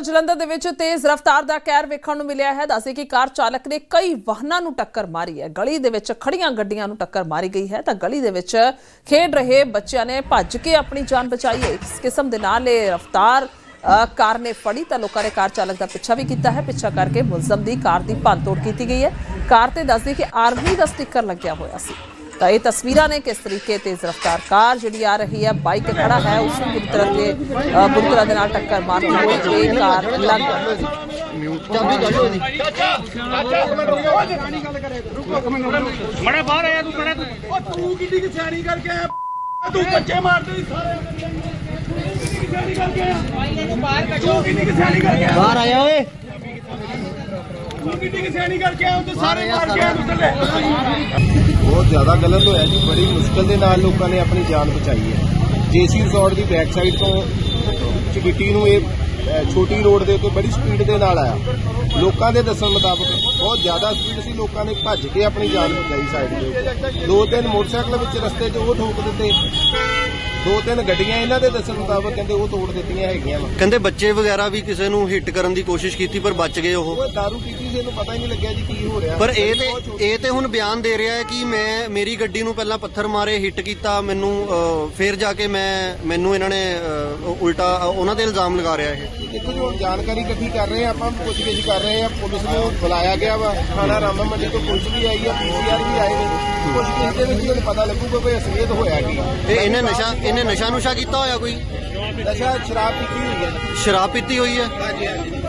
ਉਧਰ ਜਲੰਧਰ ਦੇ ਵਿੱਚ ਤੇਜ਼ ਰਫ਼ਤਾਰ ਦਾ ਕਹਿਰ ਵੇਖਣ ਨੂੰ ਮਿਲਿਆ ਹੈ। ਦੱਸੇ ਕਿ ਕਾਰ ਚਾਲਕ ਨੇ ਕਈ ਵਾਹਨਾਂ ਨੂੰ ਟੱਕਰ ਮਾਰੀ ਹੈ। ਗਲੀ ਦੇ ਵਿੱਚ ਖੜੀਆਂ ਗੱਡੀਆਂ ਨੂੰ ਟੱਕਰ ਮਾਰੀ ਗਈ ਹੈ। ਤਾਂ ਗਲੀ ਦੇ ਵਿੱਚ ਖੇਡ ਰਹੇ ਬੱਚਿਆਂ ਨੇ ਭੱਜ ਕੇ ਆਪਣੀ ਜਾਨ ਬਚਾਈ ਹੈ। ਇਸ ਕਿਸਮ ਦੇ ਨਾਲ ਇਹ ਰਫ਼ਤਾਰ ਕਾਰ ਨੇ ਫੜੀ ਤਾਂ ਲੋਕਾਂ ਨੇ ਕਾਰ ਚਾਲਕ ਦਾ ਪਿੱਛਾ ਵੀ ਕੀਤਾ ਹੈ। ਪਿੱਛਾ ਕਰਕੇ ਮੁਲਜ਼ਮ ਦੀ ਕਾਰ ਦੀ ਭੰਨਤੋੜ ਕੀਤੀ ਗਈ ਹੈ। ਕਾਰ ਤੇ ਦੱਸਦੇ ਕਿ ਆਰਮੀ ਦਾ ਸਟicker ਲੱਗਿਆ ਹੋਇਆ ਸੀ। ਤਾਂ ਇਹ ਤਸਵੀਰਾਂ ਨੇ ਕਿਸ ਤਰੀਕੇ ਤੇਜ਼ ਰਫ਼ਤਾਰ ਕਾਰ ਜਿਹੜੀ ਆ ਰਹੀ ਹੈ ਬਾਈਕ ਖੜਾ ਹੈ ਉਸ ਨੂੰ ਬੁਰੀ ਤਰ੍ਹਾਂ ਦੇ ਅ, ਬੁਰੀ ਤਰ੍ਹਾਂ ਦੇ ਨਾਲ ਟੱਕਰ ਮਾਰਦੀ ਹੋਈ ਇਹ ਕਾਰ ਲੰਘ ਮੜਾ ਬਾਹਰ ਆਇਆ ਤੂੰ ਮੜਾ ਤੂੰ। ਉਹ ਤੂੰ ਕਿੱਡੀ ਕਰਕੇ ਆਇਆ ਤੂੰ ਬੱਚੇ ਮਾਰਦੇ ਸਾਰੇ। ਤੂੰ ਕਿੱਡੀ ਕਿ ਸਿਆਣੀ ਕਰਕੇ ਆਇਆ ਤੂੰ ਬਾਹਰ ਕੱਢੋ। ਕਿੱਡੀ ਕਿ ਸਿਆਣੀ ਕਰਕੇ ਆਇਆ ਬਾਹਰ ਆਇਆ ਓਏ। ਕਰਕੇ ਤੂੰ ਸਾਰੇ ਮਾਰ ਬਹੁਤ ਜ਼ਿਆਦਾ ਗਲਤ ਹੋਇਆ ਜੀ ਬੜੀ ਮੁਸ਼ਕਲ ਦੇ ਨਾਲ ਲੋਕਾਂ ਨੇ ਆਪਣੀ ਜਾਨ ਬਚਾਈ ਹੈ। ਜੇਸੀ ਰਿਜ਼ੋਰਟ ਦੀ ਬੈਕ ਸਾਈਡ ਤੋਂ ਚਿਗਿੱਟੀ ਨੂੰ ਇਹ ਛੋਟੀ ਰੋਡ ਦੇ ਉੱਤੇ ਬੜੀ ਸਪੀਡ ਦੇ ਨਾਲ ਆਇਆ। ਲੋਕਾਂ ਦੇ ਦੱਸਣ ਮੁਤਾਬਕ ਬਹੁਤ ਜ਼ਿਆਦਾ ਸਪੀਡ ਸੀ ਲੋਕਾਂ ਨੇ ਭੱਜ ਕੇ ਆਪਣੀ ਜਾਨ ਬਚਾਈ ਸਾਈਡ ਦੇ ਦੋ ਤਿੰਨ ਮੋਟਰਸਾਈਕਲ ਵਿੱਚ ਰਸਤੇ 'ਚ ਉਹ ਠੋਕ ਦਿੱਤੇ। ਦੋ ਤਿੰਨ ਗੱਡੀਆਂ ਇਹਨਾਂ ਦੇ ਦੱਸਣ ਮੁਤਾਬਕ ਕਹਿੰਦੇ ਉਹ ਤੋੜ ਦਿੱਤੀਆਂ ਹੈਗੀਆਂ ਵਾ। ਕਹਿੰਦੇ ਬੱਚੇ ਵਗੈਰਾ ਵੀ ਕਿਸੇ ਨੂੰ ਹਿੱਟ ਕਰਨ ਦੀ ਕੋਸ਼ਿਸ਼ ਕੀਤੀ ਪਰ ਬਚ ਗਏ ਉਹ। ਉਹ ਦਾਰੂ ਪੀਤੀ ਸੀ ਇਹਨੂੰ ਪਤਾ ਹੀ ਨਹੀਂ ਲੱਗਿਆ ਜੀ ਕੀ ਹੋ ਰਿਹਾ। ਪਰ ਇਹ ਤੇ ਇਹ ਤੇ ਹੁਣ ਬਿਆਨ ਦੇ ਰਿਹਾ ਹੈ ਕਿ ਮੈਂ ਮੇਰੀ ਗੱਡੀ ਨੂੰ ਪਹਿਲਾਂ ਪੱਥਰ ਮਾਰੇ ਹਿੱਟ ਕੀਤਾ ਮੈਨੂੰ ਅਹ, ਫਿਰ ਜਾ ਕੇ ਮੈਂ ਮੈਨੂੰ ਇਹਨਾਂ ਨੇ ਅਹ, ਉਲਟਾ ਅਹ, ਉਹਨਾਂ ਤੇ ਇਲਜ਼ਾਮ ਲਗਾ ਰਿਹਾ ਇਹ। ਦੇਖੋ ਜੀ ਹੁਣ ਜਾਣਕਾਰੀ ਇਕੱਠੀ ਕਰ ਰਹੇ ਆ ਆਪਾਂ ਪੁੱਛਗਿੱਛ ਕਰ ਰਹੇ ਆ ਪੁਲਿਸ ਨੂੰ ਬੁਲਾਇਆ ਗਿਆ ਵਾ। ਥਾਣਾ ਰਾਮਾ ਮੰਡੀ ਤੋਂ ਪੁਲਿਸ ਵੀ ਆਈ ਆ ਪੀਸੀਆਰ ਵੀ ਆਏ ਨੇ। ਪੁੱਛਗਿੱਛ ਦੇ ਵਿੱਚ ਤੁਹਾਨੂੰ ਪਤਾ ਲੱਗੂਗਾ ਵੀ ਅਸਲੀਅਤ ਹੋਇਆ ਕੀ। ਤੇ ਇਹਨੇ ਨਸ਼ਾ ਇਹਨੇ ਨਸ਼ਾ ਨੁਸ਼ਾ ਕੀਤਾ ਹੋਇਆ ਕੋਈ? ਨਸ਼ਾ ਸ਼ਰਾਬ ਪੀਤੀ ਹੋਈ ਹੈ। ਸ਼ਰਾਬ ਪੀਤੀ ਹੋਈ ਹੈ? ਹਾਂਜੀ ਹਾਂਜੀ।